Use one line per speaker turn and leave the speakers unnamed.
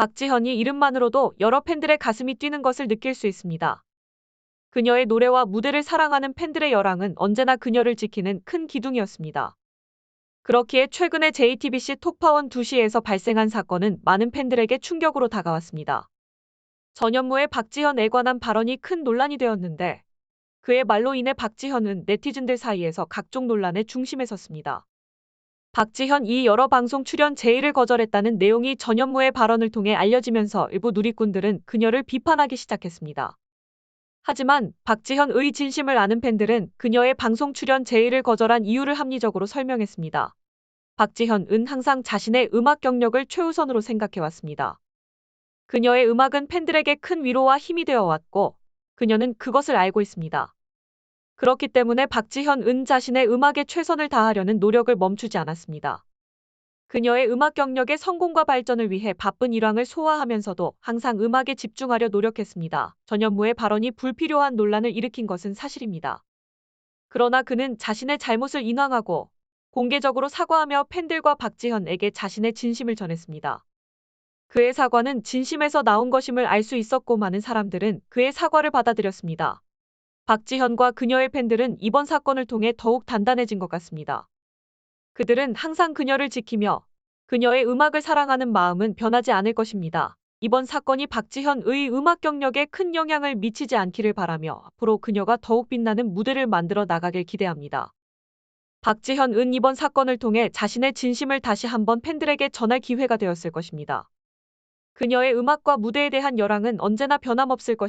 박지현이 이름만으로도 여러 팬들의 가슴이 뛰는 것을 느낄 수 있습니다. 그녀의 노래와 무대를 사랑하는 팬들의 열망은 언제나 그녀를 지키는 큰 기둥이었습니다. 그렇기에 최근에 JTBC 톡파원 2시에서 발생한 사건은 많은 팬들에게 충격으로 다가왔습니다. 전현무의 박지현에 관한 발언이 큰 논란이 되었는데 그의 말로 인해 박지현은 네티즌들 사이에서 각종 논란의 중심에 섰습니다. 박지현 이 여러 방송 출연 제의를 거절했다는 내용이 전현무의 발언을 통해 알려지면서 일부 누리꾼들은 그녀를 비판하기 시작했습니다. 하지만 박지현의 진심을 아는 팬들은 그녀의 방송 출연 제의를 거절한 이유를 합리적으로 설명했습니다. 박지현은 항상 자신의 음악 경력을 최우선으로 생각해왔습니다. 그녀의 음악은 팬들에게 큰 위로와 힘이 되어 왔고 그녀는 그것을 알고 있습니다. 그렇기 때문에 박지현은 자신의 음악에 최선을 다하려는 노력을 멈추지 않았습니다. 그녀의 음악 경력의 성공과 발전을 위해 바쁜 일왕을 소화하면서도 항상 음악에 집중하려 노력했습니다. 전현무의 발언이 불필요한 논란을 일으킨 것은 사실입니다. 그러나 그는 자신의 잘못을 인정하고 공개적으로 사과하며 팬들과 박지현에게 자신의 진심을 전했습니다. 그의 사과는 진심에서 나온 것임을 알 수 있었고 많은 사람들은 그의 사과를 받아들였습니다. 박지현과 그녀의 팬들은 이번 사건을 통해 더욱 단단해진 것 같습니다. 그들은 항상 그녀를 지키며 그녀의 음악을 사랑하는 마음은 변하지 않을 것입니다. 이번 사건이 박지현의 음악 경력에 큰 영향을 미치지 않기를 바라며 앞으로 그녀가 더욱 빛나는 무대를 만들어 나가길 기대합니다. 박지현은 이번 사건을 통해 자신의 진심을 다시 한번 팬들에게 전할 기회가 되었을 것입니다. 그녀의 음악과 무대에 대한 열망은 언제나 변함없을 것입니다.